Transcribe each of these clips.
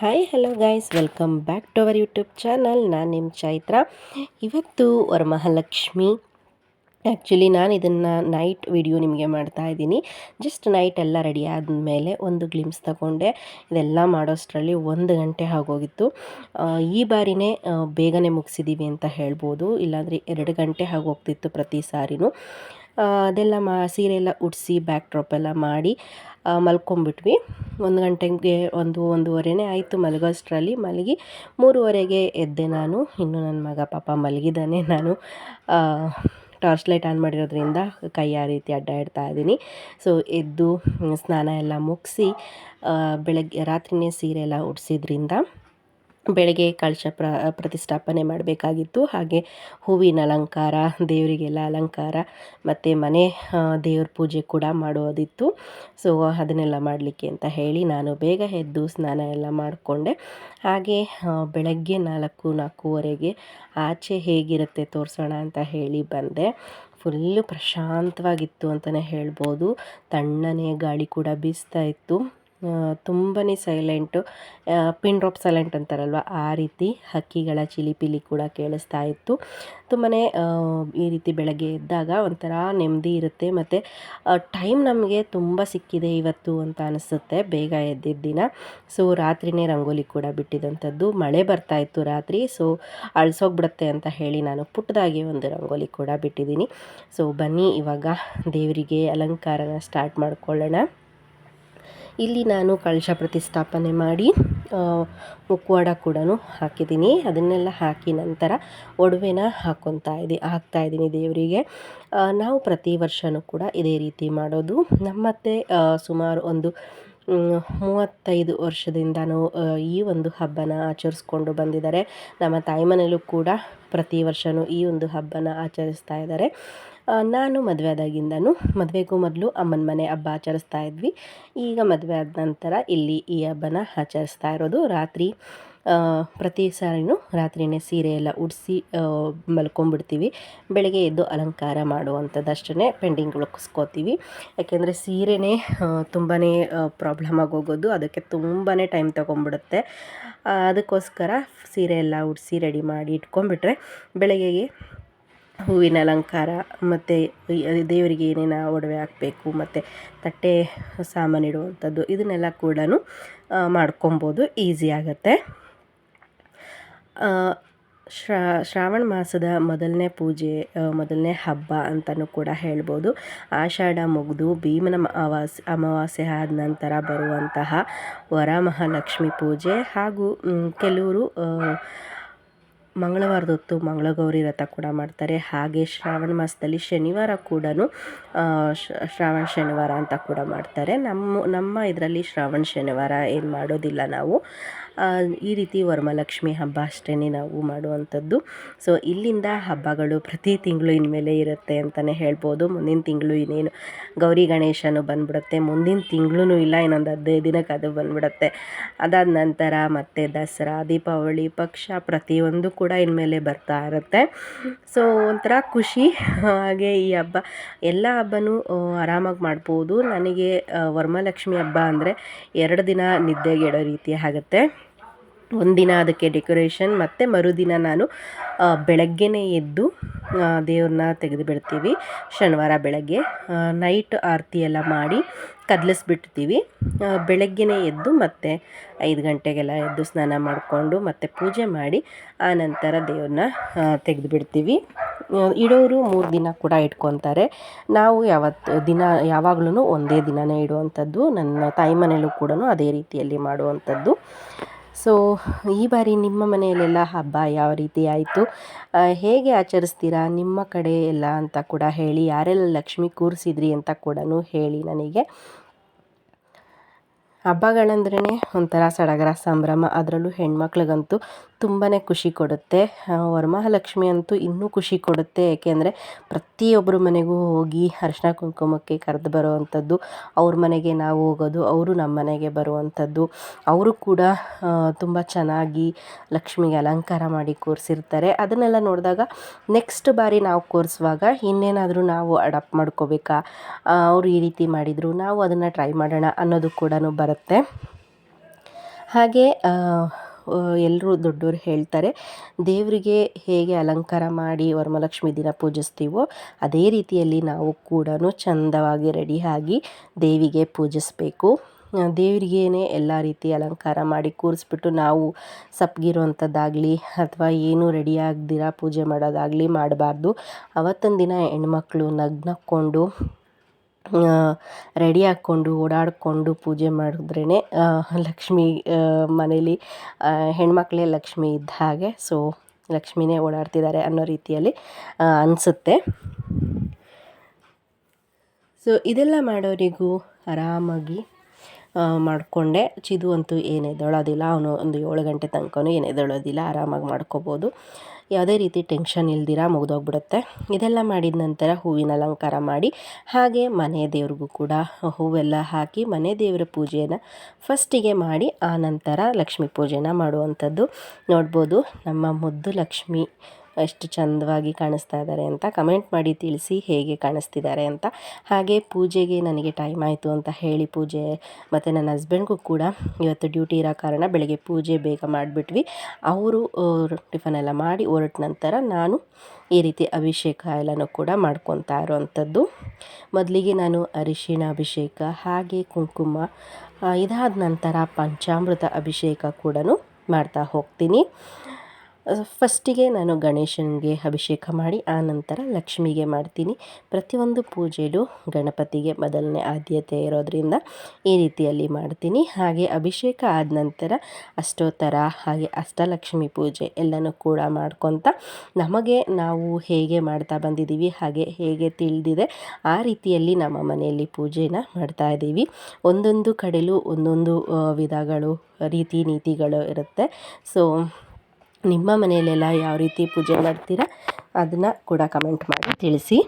Hi hello guys welcome back to our YouTube channel ನಾನು ನಿಮ್ಮ ಚೈತ್ರ. ಇವತ್ತು ವರಮಹಾಲಕ್ಷ್ಮಿ ಆ್ಯಕ್ಚುಲಿ ನಾನು ಇದನ್ನು ನೈಟ್ ವಿಡಿಯೋ ನಿಮಗೆ ಮಾಡ್ತಾ ಇದ್ದೀನಿ. ಜಸ್ಟ್ ನೈಟ್ ಎಲ್ಲ ರೆಡಿ ಆದಮೇಲೆ ಒಂದು ಗ್ಲಿಮ್ಸ್ ತಗೊಂಡೆ. ಇದೆಲ್ಲ ಮಾಡೋಷ್ಟರಲ್ಲಿ ಒಂದು ಗಂಟೆ ಆಗೋಗಿತ್ತು. ಈ ಬಾರಿನೇ ಬೇಗನೆ ಮುಗಿಸಿದ್ದೀವಿ ಅಂತ ಹೇಳ್ಬೋದು. ಇಲ್ಲಾಂದರೆ ಎರಡು ಗಂಟೆ ಆಗೋಗ್ತಿತ್ತು ಪ್ರತಿ ಸಾರಿನೂ. ಅದೆಲ್ಲ ಮಾ ಸೀರೆ ಎಲ್ಲ ಉಡಿಸಿ ಬ್ಯಾಕ್ ಡ್ರಾಪ್ ಎಲ್ಲ ಮಾಡಿ ಮಲ್ಕೊಂಬಿಟ್ವಿ. ಒಂದು ಗಂಟೆಗೆ ಒಂದು, ಒಂದೂವರೆನೇ ಆಯಿತು ಮಲಗೋಷ್ಟರಲ್ಲಿ. ಮಲಗಿ ಮೂರುವರೆಗೆ ಎದ್ದೆ ನಾನು. ಇನ್ನು ನನ್ನ ಮಗ, ಪಾಪ ಮಲಗಿದ್ದಾನೆ. ನಾನು ಟಾರ್ಚ್ ಲೈಟ್ ಆನ್ ಮಾಡಿರೋದ್ರಿಂದ ಕೈ ಆ ರೀತಿ ಅಡ್ಡ ಇಡ್ತಾ ಇದ್ದೀನಿ. ಸೊ ಎದ್ದು, ಸ್ನಾನ ಎಲ್ಲ ಮುಗಿಸಿ ಬೆಳಗ್ಗೆ, ರಾತ್ರಿನೇ ಸೀರೆ ಎಲ್ಲ ಉಡಿಸಿದ್ರಿಂದ ಬೆಳಗ್ಗೆ ಕಳಶ ಪ್ರ, ಪ್ರತಿಷ್ಠಾಪನೆ ಮಾಡಬೇಕಾಗಿತ್ತು. ಹಾಗೆ ಹೂವಿನ ಅಲಂಕಾರ, ದೇವರಿಗೆಲ್ಲ ಅಲಂಕಾರ, ಮತ್ತು ಮನೆ ದೇವ್ರ ಪೂಜೆ ಕೂಡ ಮಾಡೋದಿತ್ತು. ಸೊ ಅದನ್ನೆಲ್ಲ ಮಾಡಲಿಕ್ಕೆ ಅಂತ ಹೇಳಿ ನಾನು ಬೇಗ ಎದ್ದು ಸ್ನಾನ ಎಲ್ಲ ಮಾಡಿಕೊಂಡೆ. ಹಾಗೆ ಬೆಳಗ್ಗೆ ನಾಲ್ಕು, ನಾಲ್ಕೂವರೆಗೆ ಆಚೆ ಹೇಗಿರುತ್ತೆ ತೋರಿಸೋಣ ಅಂತ ಹೇಳಿ ಬಂದೆ. ಫುಲ್ಲು ಪ್ರಶಾಂತವಾಗಿತ್ತು ಅಂತಲೇ ಹೇಳ್ಬೋದು. ತಣ್ಣನೆ ಗಾಳಿ ಕೂಡ ಬೀಸ್ತಾ ಇತ್ತು. ತುಂಬಾ ಸೈಲೆಂಟು ಪಿನ್ ಡ್ರಾಪ್ ಸೈಲೆಂಟ್ ಅಂತಾರಲ್ವ? ಆ ರೀತಿ ಹಕ್ಕಿಗಳ ಚಿಲಿಪಿಲಿ ಕೂಡ ಕೇಳಿಸ್ತಾ ಇತ್ತು. ತುಂಬಾ ಈ ರೀತಿ ಬೆಳಗ್ಗೆ ಎದ್ದಾಗ ಒಂಥರ ನೆಮ್ಮದಿ ಇರುತ್ತೆ. ಮತ್ತು ಟೈಮ್ ನಮಗೆ ತುಂಬ ಸಿಕ್ಕಿದೆ ಇವತ್ತು ಅಂತ ಅನಿಸುತ್ತೆ ಬೇಗ ಎದ್ದಿದ್ದ ದಿನ. ಸೊ ರಾತ್ರಿನೇ ರಂಗೋಲಿ ಕೂಡ ಬಿಟ್ಟಿದ್ದಂಥದ್ದು ಮಳೆ ಬರ್ತಾ ಇತ್ತು ರಾತ್ರಿ. ಸೊ ಅಳ್ಸೋಗ್ಬಿಡುತ್ತೆ ಅಂತ ಹೇಳಿ ನಾನು ಪುಟ್ಟದಾಗಿ ಒಂದು ರಂಗೋಲಿ ಕೂಡ ಬಿಟ್ಟಿದ್ದೀನಿ. ಸೊ ಬನ್ನಿ ಇವಾಗ ದೇವರಿಗೆ ಅಲಂಕಾರನ ಸ್ಟಾರ್ಟ್ ಮಾಡ್ಕೊಳ್ಳೋಣ. ಇಲ್ಲಿ ನಾನು ಕಳಶ ಪ್ರತಿಷ್ಠಾಪನೆ ಮಾಡಿ ಮುಕ್ಕುವಡ ಕೂಡ ಹಾಕಿದ್ದೀನಿ. ಅದನ್ನೆಲ್ಲ ಹಾಕಿ ನಂತರ ಒಡವೆನ ಹಾಕ್ಕೊತಾ ಇದ್ದೀನಿ ಹಾಕ್ತಾ ಇದ್ದೀನಿ ದೇವರಿಗೆ. ನಾವು ಪ್ರತಿ ವರ್ಷವೂ ಕೂಡ ಇದೇ ರೀತಿ ಮಾಡೋದು. ನಮ್ಮತ್ತೆ ಸುಮಾರು ಒಂದು ಮೂವತ್ತೈದು ವರ್ಷದಿಂದನೂ ಈ ಒಂದು ಹಬ್ಬನ ಆಚರಿಸ್ಕೊಂಡು ಬಂದಿದ್ದಾರೆ. ನಮ್ಮ ತಾಯಿ ಮನೆಯಲ್ಲೂ ಕೂಡ ಪ್ರತಿ ವರ್ಷವೂ ಈ ಒಂದು ಹಬ್ಬನ ಆಚರಿಸ್ತಾ ಇದ್ದಾರೆ. ನಾನು ಮದುವೆ ಆದಾಗಿಂದನೂ ಮದುವೆಗೂ ಮೊದಲು ಅಮ್ಮನ ಮನೆ ಹಬ್ಬ ಆಚರಿಸ್ತಾ ಇದ್ವಿ. ಈಗ ಮದುವೆ ಆದ ನಂತರ ಇಲ್ಲಿ ಈ ಹಬ್ಬನ ಆಚರಿಸ್ತಾ ಇರೋದು ರಾತ್ರಿ ಪ್ರತಿ ಸಾರಿನೂ ರಾತ್ರಿನೇ ಸೀರೆ ಎಲ್ಲ ಉಡಿಸಿ ಮಲ್ಕೊಂಡ್ಬಿಡ್ತೀವಿ. ಬೆಳಗ್ಗೆ ಎದ್ದು ಅಲಂಕಾರ ಮಾಡುವಂಥದ್ದು ಅಷ್ಟೇ ಪೆಂಡಿಂಗ್ ಉಳಿಸ್ಕೋತೀವಿ. ಯಾಕೆಂದರೆ ಸೀರೆನೇ ತುಂಬಾ ಪ್ರಾಬ್ಲಮ್ ಆಗೋಗೋದು. ಅದಕ್ಕೆ ತುಂಬಾ ಟೈಮ್ ತೊಗೊಂಡ್ಬಿಡುತ್ತೆ. ಅದಕ್ಕೋಸ್ಕರ ಸೀರೆ ಎಲ್ಲ ಉಡಿಸಿ, ರೆಡಿ ಮಾಡಿ ಇಟ್ಕೊಂಡ್ಬಿಟ್ರೆ ಬೆಳಗ್ಗೆಗೆ ಹೂವಿನ ಅಲಂಕಾರ, ಮತ್ತು ದೇವರಿಗೆ ಏನೇನು ಒಡವೆ ಹಾಕಬೇಕು, ಮತ್ತು ತಟ್ಟೆ ಸಾಮಾನು ಇಡುವಂಥದ್ದು, ಇದನ್ನೆಲ್ಲ ಕೂಡ ಮಾಡ್ಕೊಬೋದು. ಈಸಿ ಆಗುತ್ತೆ. ಶ್ರಾ, ಶ್ರಾವಣ ಮಾಸದ ಮೊದಲನೇ ಪೂಜೆ ಮೊದಲನೇ ಹಬ್ಬ ಅಂತಲೂ ಕೂಡ ಹೇಳ್ಬೋದು. ಆಷಾಢ ಮುಗಿದು, ಭೀಮನ ಅಮಾವಾಸ್ಯೆ ಅಮಾವಾಸ್ಯೆ ಆದ ನಂತರ ಬರುವಂತಹ ವರಮಹಾಲಕ್ಷ್ಮಿ ಪೂಜೆ ಹಾಗೂ ಕೆಲವರು ಆ, ಮಂಗಳವಾರದ ಹೊತ್ತು ಮಂಗಳಗೌರಿ ವ್ರತ ಕೂಡ ಮಾಡ್ತಾರೆ. ಹಾಗೆ ಶ್ರಾವಣ ಮಾಸದಲ್ಲಿ ಶನಿವಾರ ಕೂಡ ಶ್ರಾವಣ ಶನಿವಾರ ಅಂತ ಕೂಡ ಮಾಡ್ತಾರೆ. ನಮ್ಮ ನಮ್ಮ ಇದರಲ್ಲಿ ಶ್ರಾವಣ ಶನಿವಾರ ಏನು ಮಾಡೋದಿಲ್ಲ ನಾವು. ಈ ರೀತಿ ವರಮಹಾಲಕ್ಷ್ಮಿ ಹಬ್ಬ ಅಷ್ಟೇ ನಾವು ಮಾಡುವಂಥದ್ದು. ಸೊ ಇಲ್ಲಿಂದ ಹಬ್ಬಗಳು ಪ್ರತಿ ತಿಂಗಳು ಇನ್ಮೇಲೆ ಇರುತ್ತೆ ಅಂತಲೇ ಹೇಳ್ಬೋದು. ಮುಂದಿನ ತಿಂಗಳು ಇನ್ನೇನು ಗೌರಿ ಗಣೇಶನು ಬಂದ್ಬಿಡುತ್ತೆ. ಮುಂದಿನ ತಿಂಗಳೂ ಇಲ್ಲ, ಇನ್ನೊಂದು ಹದಿನೈದು ದಿನಕ್ಕೆ ಅದು ಬಂದ್ಬಿಡುತ್ತೆ. ಅದಾದ ನಂತರ ಮತ್ತೆ ದಸರಾ, ದೀಪಾವಳಿ, ಪಕ್ಷ ಪ್ರತಿಯೊಂದು ಕೂಡ ಇನ್ಮೇಲೆ ಬರ್ತಾ ಇರುತ್ತೆ. ಸೊ ಒಂಥರ ಖುಷಿ ಹಾಗೆ ಈ ಹಬ್ಬ. ಎಲ್ಲ ಹಬ್ಬನೂ ಆರಾಮಾಗಿ ಮಾಡ್ಬೋದು. ನನಗೆ ವರಮಹಾಲಕ್ಷ್ಮಿ ಹಬ್ಬ ಅಂದರೆ ಎರಡು ದಿನ ನಿದ್ದೆಗೆಡೋ ರೀತಿ ಆಗುತ್ತೆ. ಒಂದಿನ ಅದಕ್ಕೆ ಡೆಕೋರೇಷನ್, ಮತ್ತು ಮರುದಿನ ನಾನು ಬೆಳಗ್ಗೆನೇ ಎದ್ದು ದೇವ್ರನ್ನ ತೆಗೆದು ಬಿಡ್ತೀವಿ ಶನಿವಾರ ಬೆಳಗ್ಗೆ ನೈಟ್ ಆರತಿ ಎಲ್ಲ ಮಾಡಿ ಕದಲಿಸ್ಬಿಡ್ತೀವಿ. ಬೆಳಗ್ಗೆನೇ ಎದ್ದು, ಮತ್ತೆ ಐದು ಗಂಟೆಗೆಲ್ಲ ಎದ್ದು ಸ್ನಾನ ಮಾಡಿಕೊಂಡು, ಮತ್ತೆ ಪೂಜೆ ಮಾಡಿ, ಆ ನಂತರ ದೇವ್ರನ್ನ ತೆಗೆದು ಬಿಡ್ತೀವಿ ಇಡೋರು ಮೂರು ದಿನ ಕೂಡ ಇಟ್ಕೊತಾರೆ. ನಾವು ಯಾವತ್ತು, ದಿನ ಯಾವಾಗ್ಲೂ ಒಂದೇ ದಿನನೇ ಇಡುವಂಥದ್ದು. ನನ್ನ ತಾಯಿ ಮನೆಯಲ್ಲೂ ಕೂಡ ಅದೇ ರೀತಿಯಲ್ಲಿ ಮಾಡುವಂಥದ್ದು. ಸೊ ಈ ಬಾರಿ ನಿಮ್ಮ ಮನೆಯಲ್ಲೆಲ್ಲ ಹಬ್ಬ ಯಾವ ರೀತಿ ಆಯಿತು? ಹೇಗೆ ಆಚರಿಸ್ತೀರಾ? ನಿಮ್ಮ ಕಡೆ ಎಲ್ಲ ಅಂತ ಕೂಡ ಹೇಳಿ, ಯಾರೆಲ್ಲ ಲಕ್ಷ್ಮಿ ಕೂರಿಸಿದ್ರಿ ಅಂತ ಕೂಡ ಹೇಳಿ ನನಗೆ. ಹಬ್ಬಗಳಂದ್ರೇ ಒಂಥರ ಸಡಗರ ಸಂಭ್ರಮ, ಅದರಲ್ಲೂ ಹೆಣ್ಮಕ್ಳಿಗಂತೂ ತುಂಬಾ ಖುಷಿ ಕೊಡುತ್ತೆ. ವರಮಹಾಲಕ್ಷ್ಮಿ ಅಂತೂ ಇನ್ನೂ ಖುಷಿ ಕೊಡುತ್ತೆ. ಏಕೆಂದರೆ ಪ್ರತಿಯೊಬ್ಬರ ಮನೆಗೂ ಹೋಗಿ ಅರಿಶಿನ ಕುಂಕುಮಕ್ಕೆ ಕರೆದು ಬರುವಂಥದ್ದು, ಅವ್ರ ಮನೆಗೆ ನಾವು ಹೋಗೋದು, ಅವರು ನಮ್ಮ ಮನೆಗೆ ಬರುವಂಥದ್ದು. ಅವರು ಕೂಡ ತುಂಬ ಚೆನ್ನಾಗಿ ಲಕ್ಷ್ಮಿಗೆ ಅಲಂಕಾರ ಮಾಡಿ ಕೂರಿಸಿರ್ತಾರೆ. ಅದನ್ನೆಲ್ಲ ನೋಡಿದಾಗ ನೆಕ್ಸ್ಟ್ ಬಾರಿ ನಾವು ಕೂರಿಸುವಾಗ ಇನ್ನೇನಾದರೂ ನಾವು ಅಡಾಪ್ಟ್ ಮಾಡ್ಕೋಬೇಕಾ? ಅವರು ಈ ರೀತಿ ಮಾಡಿದರು, ನಾವು ಅದನ್ನು ಟ್ರೈ ಮಾಡೋಣ ಅನ್ನೋದು ಕೂಡ ಬರುತ್ತೆ. ಹಾಗೆ ಎಲ್ಲರೂ ದೊಡ್ಡವರು ಹೇಳ್ತಾರೆ, ದೇವರಿಗೆ ಹೇಗೆ ಅಲಂಕಾರ ಮಾಡಿ ವರಮಹಾಲಕ್ಷ್ಮಿ ದಿನ ಪೂಜಿಸ್ತೀವೋ ಅದೇ ರೀತಿಯಲ್ಲಿ ನಾವು ಕೂಡ ಚಂದವಾಗಿ ರೆಡಿಯಾಗಿ ದೇವಿಗೆ ಪೂಜಿಸಬೇಕು. ದೇವರಿಗೇನೆ ಎಲ್ಲ ರೀತಿ ಅಲಂಕಾರ ಮಾಡಿ ಕೂರಿಸ್ಬಿಟ್ಟು ನಾವು ಸಪ್ಪಗಿರುವಂಥದ್ದಾಗಲಿ ಅಥವಾ ಏನು ರೆಡಿ ಆಗದಿರ ಪೂಜೆ ಮಾಡೋದಾಗಲಿ ಮಾಡಬಾರ್ದು. ಅವತ್ತೊಂದು ದಿನ ಹೆಣ್ಮಕ್ಳು ನಗ್ನಕ್ಕೊಂಡು ರೆಡಿ ಹಾಕ್ಕೊಂಡು ಓಡಾಡಿಕೊಂಡು ಪೂಜೆ ಮಾಡಿದ್ರೇ ಲಕ್ಷ್ಮಿ ಮನೇಲಿ ಹೆಣ್ಮಕ್ಳೇ ಲಕ್ಷ್ಮಿ ಇದ್ದ ಹಾಗೆ. ಸೊ ಲಕ್ಷ್ಮಿನೇ ಓಡಾಡ್ತಿದ್ದಾರೆ ಅನ್ನೋ ರೀತಿಯಲ್ಲಿ ಅನಿಸುತ್ತೆ. ಸೊ ಇದೆಲ್ಲ ಮಾಡೋರಿಗೂ ಆರಾಮಾಗಿ ಮಾಡಿಕೊಂಡೆ. ಚಿದು ಅಂತೂ ಏನು ಎದ್ದೇಳೋದಿಲ್ಲ. ಅವನು ಒಂದು ಏಳು ಗಂಟೆ ತನಕನೂ ಏನು ಎದ್ದೇಳೋದಿಲ್ಲ. ಆರಾಮಾಗಿ ಮಾಡ್ಕೋಬೋದು. ಯಾವುದೇ ರೀತಿ ಟೆನ್ಷನ್ ಇಲ್ದಿರ ಮುಗಿದೋಗ್ಬಿಡುತ್ತೆ. ಇದೆಲ್ಲ ಮಾಡಿದ ನಂತರ ಹೂವಿನ ಅಲಂಕಾರ ಮಾಡಿ, ಹಾಗೆ ಮನೆ ದೇವ್ರಿಗೂ ಕೂಡ ಹೂವೆಲ್ಲ ಹಾಕಿ ಮನೆ ದೇವರ ಪೂಜೆಯನ್ನು ಫಸ್ಟಿಗೆ ಮಾಡಿ, ಆ ನಂತರ ಲಕ್ಷ್ಮೀ ಪೂಜೆನ ಮಾಡುವಂಥದ್ದು. ನೋಡ್ಬೋದು ನಮ್ಮ ಮುದ್ದು ಲಕ್ಷ್ಮಿ ಎಷ್ಟು ಚಂದವಾಗಿ ಕಾಣಿಸ್ತಾ ಇದ್ದಾರೆ ಅಂತ ಕಮೆಂಟ್ ಮಾಡಿ ತಿಳಿಸಿ ಹೇಗೆ ಕಾಣಿಸ್ತಿದ್ದಾರೆ ಅಂತ. ಹಾಗೆ ಪೂಜೆಗೆ ನನಗೆ ಟೈಮ್ ಆಯಿತು ಅಂತ ಹೇಳಿ ಪೂಜೆ ಮತ್ತು ನನ್ನ ಹಸ್ಬೆಂಡ್ಗೂ ಕೂಡ ಇವತ್ತು ಡ್ಯೂಟಿ ಇರೋ ಕಾರಣ ಬೆಳಗ್ಗೆ ಪೂಜೆ ಬೇಗ ಮಾಡಿಬಿಟ್ವಿ. ಅವರು ಟಿಫನ್ ಎಲ್ಲ ಮಾಡಿ ಹೊರಟ ನಂತರ ನಾನು ಈ ರೀತಿ ಅಭಿಷೇಕ ಎಲ್ಲನೂ ಕೂಡ ಮಾಡ್ಕೊತಾ ಇರೋವಂಥದ್ದು ಮೊದಲಿಗೆ ನಾನು ಅರಿಶಿಣ ಅಭಿಷೇಕ, ಹಾಗೆ ಕುಂಕುಮ ಇದಾದ ನಂತರ ಪಂಚಾಮೃತ ಅಭಿಷೇಕ ಕೂಡ ಮಾಡ್ತಾ ಹೋಗ್ತೀನಿ. ಫಸ್ಟಿಗೆ ನಾನು ಗಣೇಶನಿಗೆ ಅಭಿಷೇಕ ಮಾಡಿ, ಆ ನಂತರ ಲಕ್ಷ್ಮಿಗೆ ಮಾಡ್ತೀನಿ. ಪ್ರತಿಯೊಂದು ಪೂಜೆಯಲ್ಲೂ ಗಣಪತಿಗೆ ಮೊದಲನೇ ಆದ್ಯತೆ ಇರೋದರಿಂದ ಈ ರೀತಿಯಲ್ಲಿ ಮಾಡ್ತೀನಿ. ಹಾಗೆ ಅಭಿಷೇಕ ಆದ ನಂತರ ಅಷ್ಟೋತ್ತರ ಹಾಗೆ ಅಷ್ಟಲಕ್ಷ್ಮಿ ಪೂಜೆ ಎಲ್ಲನೂ ಕೂಡ ಮಾಡ್ಕೊತ ನಮಗೆ ನಾವು ಹೇಗೆ ಮಾಡ್ತಾ ಬಂದಿದ್ದೀವಿ, ಹಾಗೆ ಹೇಗೆ ತಿಳಿದಿದೆ, ಆ ರೀತಿಯಲ್ಲಿ ನಮ್ಮ ಮನೆಯಲ್ಲಿ ಪೂಜೆನ ಮಾಡ್ತಾ ಇದ್ದೀವಿ. ಒಂದೊಂದು ಕಡೆಯಲ್ಲೂ ಒಂದೊಂದು ವಿಧಗಳು, ರೀತಿ ನೀತಿಗಳು ಇರುತ್ತೆ. ಸೊ ನಿಮ್ಮ ಮನೆಯಲ್ಲೆಲ್ಲ ಯಾವ ರೀತಿ ಪೂಜೆ ಮಾಡ್ತೀರಾ ಅದನ್ನು ಕೂಡ ಕಮೆಂಟ್ ಮಾಡಿ ತಿಳಿಸಿ.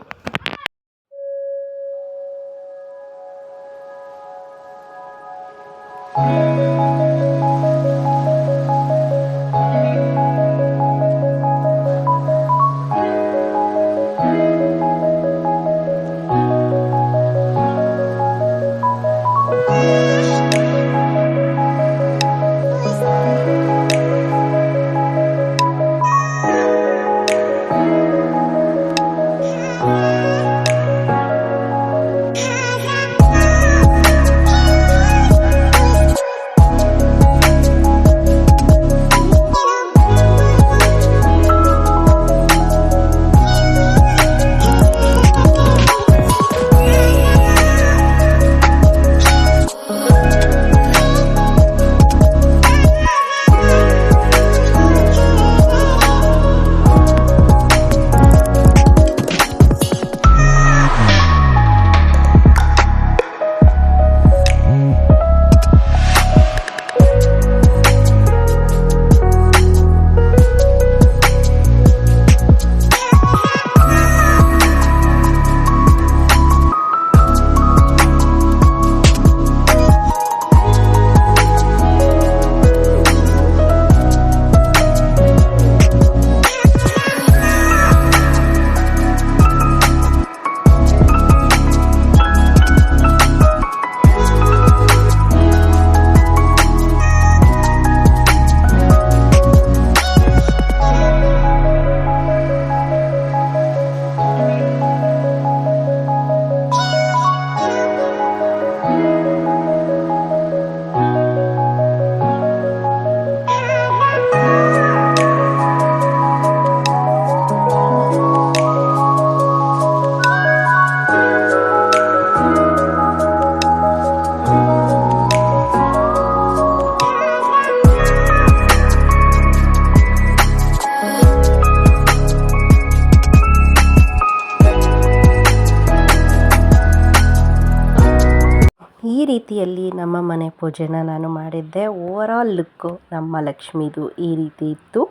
ಪೂಜೆನ ನಾನು ಮಾಡಿದ್ದೆ. ಓವರಾಲ್ ಲುಕ್ಕು ನಮ್ಮ ಲಕ್ಷ್ಮೀದು ಈ ರೀತಿ ಇತ್ತು.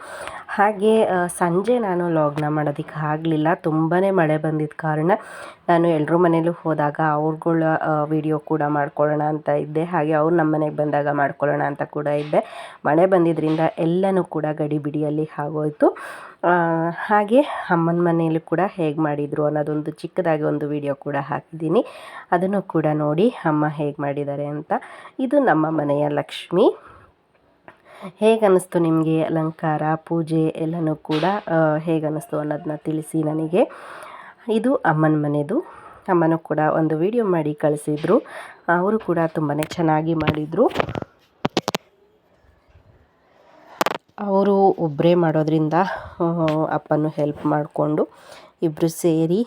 ಹಾಗೆ ಸಂಜೆ ನಾನು ಲಾಗ್ನ ಮಾಡೋದಕ್ಕೆ ಆಗಲಿಲ್ಲ. ತುಂಬಾ ಮಳೆ ಬಂದಿದ್ದ ಕಾರಣ ನಾನು ಎಲ್ಲರೂ ಮನೇಲೂ ಹೋದಾಗ ಅವ್ರುಗಳ ವಿಡಿಯೋ ಕೂಡ ಮಾಡ್ಕೊಳ್ಳೋಣ ಅಂತ ಇದ್ದೆ. ಹಾಗೆ ಅವ್ರು ನಮ್ಮ ಮನೆಗೆ ಬಂದಾಗ ಮಾಡ್ಕೊಳ್ಳೋಣ ಅಂತ ಕೂಡ ಇದ್ದೆ. ಮಳೆ ಬಂದಿದ್ದರಿಂದ ಎಲ್ಲನೂ ಕೂಡ ಗಡಿಬಿಡಿಯಲ್ಲಿ ಆಗೋಯ್ತು. ಹಾಗೆ ಅಮ್ಮನ ಮನೆಯಲ್ಲೂ ಕೂಡ ಹೇಗೆ ಮಾಡಿದರು ಅನ್ನೋದೊಂದು ಚಿಕ್ಕದಾಗಿ ಒಂದು ವಿಡಿಯೋ ಕೂಡ ಹಾಕಿದ್ದೀನಿ. ಅದನ್ನು ಕೂಡ ನೋಡಿ ಅಮ್ಮ ಹೇಗೆ ಮಾಡಿದ್ದಾರೆ ಅಂತ. ಇದು ನಮ್ಮ ಮನೆಯ ಲಕ್ಷ್ಮಿ. ಹೇಗೆ ಅನ್ನಿಸ್ತು ನಿಮಗೆ ಅಲಂಕಾರ, ಪೂಜೆ ಎಲ್ಲನೂ ಕೂಡ ಹೇಗೆ ಅನ್ನಿಸ್ತು ಅನ್ನೋದನ್ನ ತಿಳಿಸಿ ನನಗೆ. ಇದು ಅಮ್ಮನ ಮನೆದು. ಅಮ್ಮನೂ ಕೂಡ ಒಂದು ವಿಡಿಯೋ ಮಾಡಿ ಕಳಿಸಿದ್ರು. ಅವರು ಕೂಡ ತುಂಬಾ ಚೆನ್ನಾಗಿ ಮಾಡಿದರು. ಅವರು ಒಬ್ಬರೇ ಮಾಡೋದರಿಂದ ಅಪ್ಪನೂ ಹೆಲ್ಪ್ ಮಾಡಿಕೊಂಡು ಇಬ್ಬರು ಸೇರಿ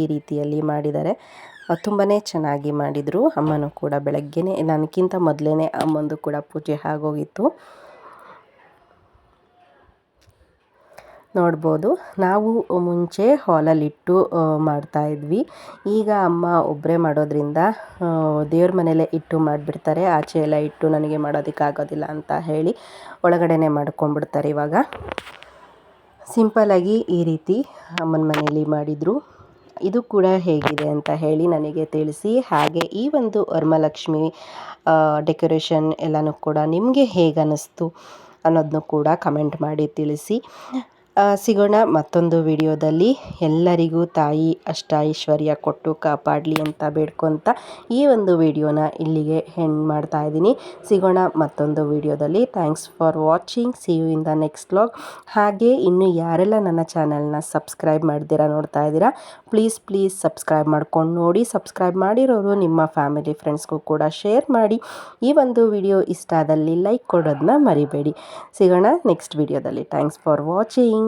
ಈ ರೀತಿಯಲ್ಲಿ ಮಾಡಿದ್ದಾರೆ. ತುಂಬಾ ಚೆನ್ನಾಗಿ ಮಾಡಿದರು. ಅಮ್ಮನೂ ಕೂಡ ಬೆಳಗ್ಗೆನೇ ನನಗಿಂತ ಮೊದಲೇ ಅಮ್ಮಂದು ಕೂಡ ಪೂಜೆ ಆಗೋಗಿತ್ತು. ನೋಡ್ಬೋದು. ನಾವು ಮುಂಚೆ ಹಾಲಲ್ಲಿಟ್ಟು ಮಾಡ್ತಾಯಿದ್ವಿ ಈಗ ಅಮ್ಮ ಒಬ್ಬರೇ ಮಾಡೋದ್ರಿಂದ ದೇವ್ರ ಮನೆಯಲ್ಲೇ ಇಟ್ಟು ಮಾಡಿಬಿಡ್ತಾರೆ. ಆಚೆ ಎಲ್ಲ ಇಟ್ಟು ನನಗೆ ಮಾಡೋದಕ್ಕಾಗೋದಿಲ್ಲ ಅಂತ ಹೇಳಿ ಒಳಗಡೆನೆ ಮಾಡ್ಕೊಂಡ್ಬಿಡ್ತಾರೆ ಇವಾಗ. ಸಿಂಪಲಾಗಿ ಈ ರೀತಿ ಅಮ್ಮನ ಮನೆಯಲ್ಲಿ ಮಾಡಿದರು. ಇದು ಕೂಡ ಹೇಗಿದೆ ಅಂತ ಹೇಳಿ ನನಗೆ ತಿಳಿಸಿ. ಹಾಗೆ ಈ ಒಂದು ವರ್ಮಲಕ್ಷ್ಮಿ ಡೆಕೋರೇಷನ್ ಎಲ್ಲನೂ ಕೂಡ ನಿಮಗೆ ಹೇಗೆ ಅನ್ನಿಸ್ತು ಅನ್ನೋದನ್ನು ಕೂಡ ಕಮೆಂಟ್ ಮಾಡಿ ತಿಳಿಸಿ. ಸಿಗೋಣ ಮತ್ತೊಂದು ವಿಡಿಯೋದಲ್ಲಿ. ಎಲ್ಲರಿಗೂ ತಾಯಿ ಅಷ್ಟ ಐಶ್ವರ್ಯ ಕೊಟ್ಟು ಕಾಪಾಡಲಿ ಅಂತ ಬೇಡ್ಕೊತ ಈ ಒಂದು ವಿಡಿಯೋನ ಇಲ್ಲಿಗೆ ಹೆಣ್ಣು ಮಾಡ್ತಾ ಇದ್ದೀನಿ. ಸಿಗೋಣ ಮತ್ತೊಂದು ವಿಡಿಯೋದಲ್ಲಿ. Thanks for watching see you in the next vlog ಹಾಗೆ ಇನ್ನು ಯಾರೆಲ್ಲ ನನ್ನ ಚಾನಲ್ನ ಸಬ್ಸ್ಕ್ರೈಬ್ ಮಾಡ್ದಿರಾ ನೋಡ್ತಾ ಇದ್ದೀರಾ ಪ್ಲೀಸ್ ಪ್ಲೀಸ್ ಸಬ್ಸ್ಕ್ರೈಬ್ ಮಾಡ್ಕೊಂಡು ನೋಡಿ. ಸಬ್ಸ್ಕ್ರೈಬ್ ಮಾಡಿರೋರು ನಿಮ್ಮ ಫ್ಯಾಮಿಲಿ ಫ್ರೆಂಡ್ಸ್ಗೂ ಕೂಡ ಶೇರ್ ಮಾಡಿ. ಈ ಒಂದು ವಿಡಿಯೋ ಇಷ್ಟ ಆದಲ್ಲಿ ಲೈಕ್ ಕೊಡೋದನ್ನ ಮರಿಬೇಡಿ. ಸಿಗೋಣ ನೆಕ್ಸ್ಟ್ ವಿಡಿಯೋದಲ್ಲಿ. Thanks for watching